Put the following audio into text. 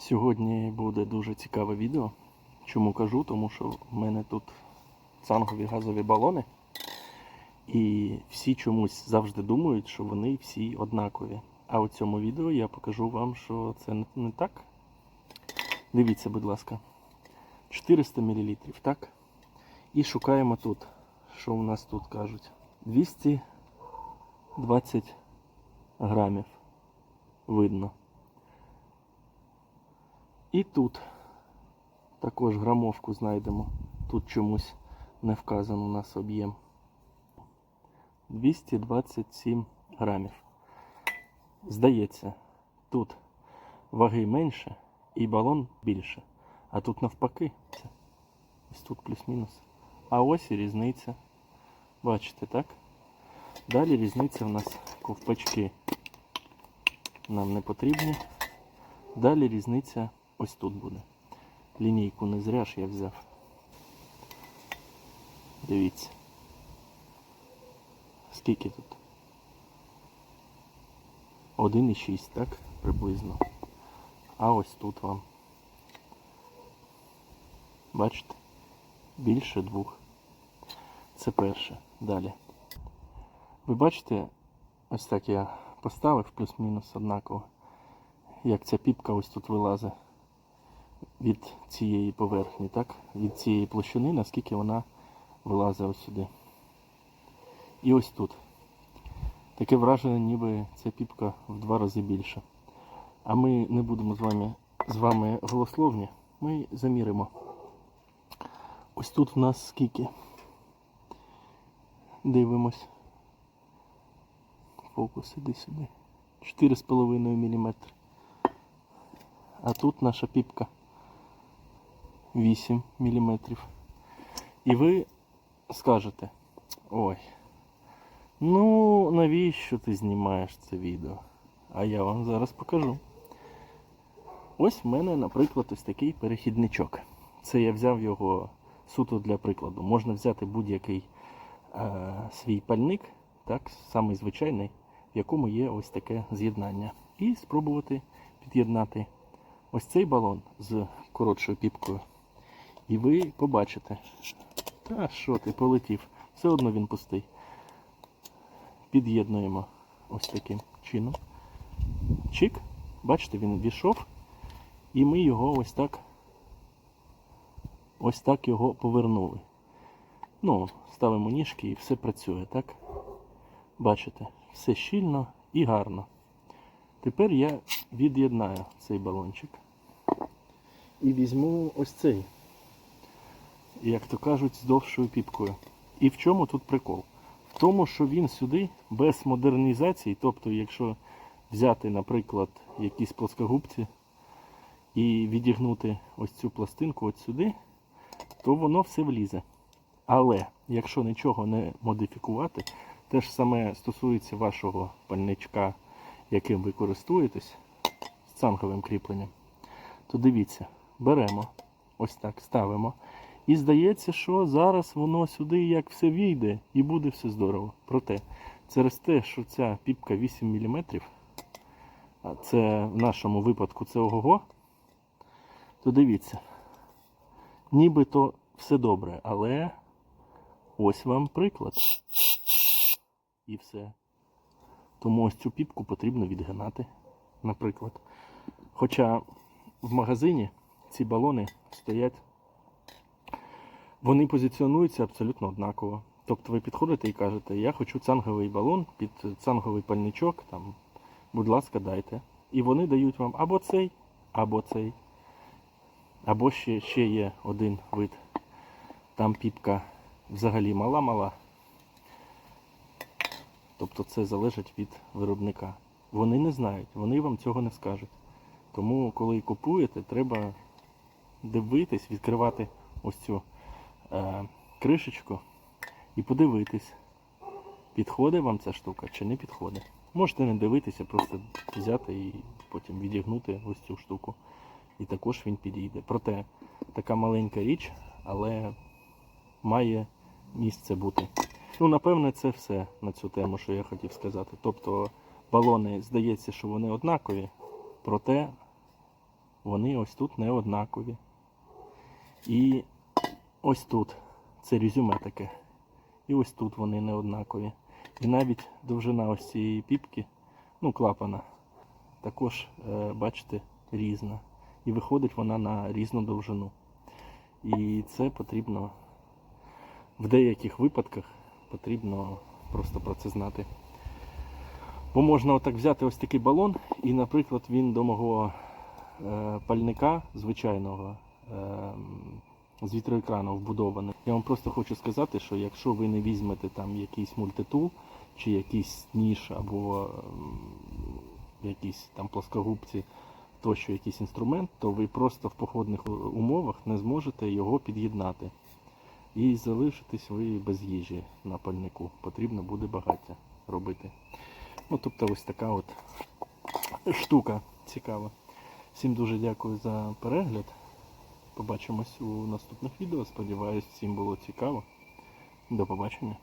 Сьогодні буде дуже цікаве відео. Чому кажу? Тому що в мене тут цангові газові балони. І всі чомусь завжди думають, що вони всі однакові. А у цьому відео я покажу вам, що це не- так. Дивіться, будь ласка. 400 мл, так? І шукаємо тут. Що у нас тут кажуть? 220 грамів. Видно. І тут також грамовку знайдемо. Тут чомусь не вказано у нас об'єм. 227 грамів. Здається, тут ваги менше і балон більше. А тут навпаки. Ось тут плюс-мінус. А ось і різниця. Бачите, так? Далі різниця в нас ковпачки. Нам не потрібні. Далі різниця ось тут буде. Лінійку не зря ж я взяв. Дивіться. Скільки тут? 1,6, так? Приблизно. А ось тут вам. Бачите? Більше двох. Це перше. Далі. Ви бачите, ось так я поставив плюс-мінус однаково. Як ця піпка ось тут вилазить від цієї поверхні, так? Від цієї площини, наскільки вона вилазить ось сюди. І ось тут. Таке враження, ніби ця піпка в два рази більша. А ми не будемо з вами, з вами голословні. Ми заміримо. Ось тут в нас скільки. Дивимось. Фокус іди сюди. 4,5 мм. А тут наша піпка 8 мм. І ви скажете, ой, ну навіщо ти знімаєш це відео? А я вам зараз покажу. Ось в мене, наприклад, ось такий перехідничок. Це я взяв його суто для прикладу. Можна взяти будь-який е, свій пальник, так, самий звичайний, в якому є ось таке з'єднання. І спробувати під'єднати ось цей балон з коротшою піпкою. І ви побачите, та що ти полетів, все одно він пустий. Під'єднуємо ось таким чином. Чик, бачите, він війшов, і ми його ось так ось так його повернули. Ну, ставимо ніжки і все працює, так? Бачите, все щільно і гарно. Тепер я від'єднаю цей балончик і візьму ось цей, як то кажуть, з довшою піпкою. І в чому тут прикол? В тому, що він сюди без модернізації, тобто, якщо взяти, наприклад, якісь плоскогубці і відігнути ось цю пластинку от сюди, то воно все влізе. Але якщо нічого не модифікувати, те ж саме стосується вашого пальничка, яким ви користуєтесь, з цанговим кріпленням, то дивіться, беремо, ось так ставимо. І здається, що зараз воно сюди як все війде і буде все здорово. Проте, через те, що ця піпка 8 мм, а це в нашому випадку це ого, то дивіться, нібито все добре, але ось вам приклад. І все. Тому ось цю піпку потрібно відгинати, наприклад. Хоча в магазині ці балони стоять, вони позиціонуються абсолютно однаково. Тобто ви підходите і кажете, я хочу цанговий балон під цанговий пальничок, там, будь ласка, дайте. І вони дають вам або цей, або цей. Або ще, ще є один вид. Там піпка взагалі мала-мала. Тобто це залежить від виробника. Вони не знають, вони вам цього не скажуть. Тому, коли купуєте, треба дивитись, відкривати ось цю кришечку і подивитись, підходить вам ця штука чи не підходить. Можете не дивитися, просто взяти і потім відігнути ось цю штуку. І також він підійде. Проте така маленька річ, але має місце бути. Ну, напевне, це все на цю тему, що я хотів сказати. Тобто балони, здається, що вони однакові, проте вони ось тут не однакові. І ось тут це резюме таке. І ось тут вони не однакові. І навіть довжина ось цієї піпки, ну, клапана, також, е, бачите, різна. І виходить вона на різну довжину. І це потрібно в деяких випадках потрібно просто про це знати. Бо можна отак взяти ось такий балон, і, наприклад, він до мого е, пальника звичайного е, м, з вітроекрану вбудований. Я вам просто хочу сказати, що якщо ви не візьмете там якийсь мультитул чи якийсь ніж або м, якісь там плоскогубці, тощо якийсь інструмент, то ви просто в походних умовах не зможете його під'єднати. І залишитесь ви без їжі на пальнику. Потрібно буде багаття робити. Ну, тобто ось така от штука цікава. Всім дуже дякую за перегляд. Побачимось у наступних відео. Сподіваюсь, всім було цікаво. До побачення.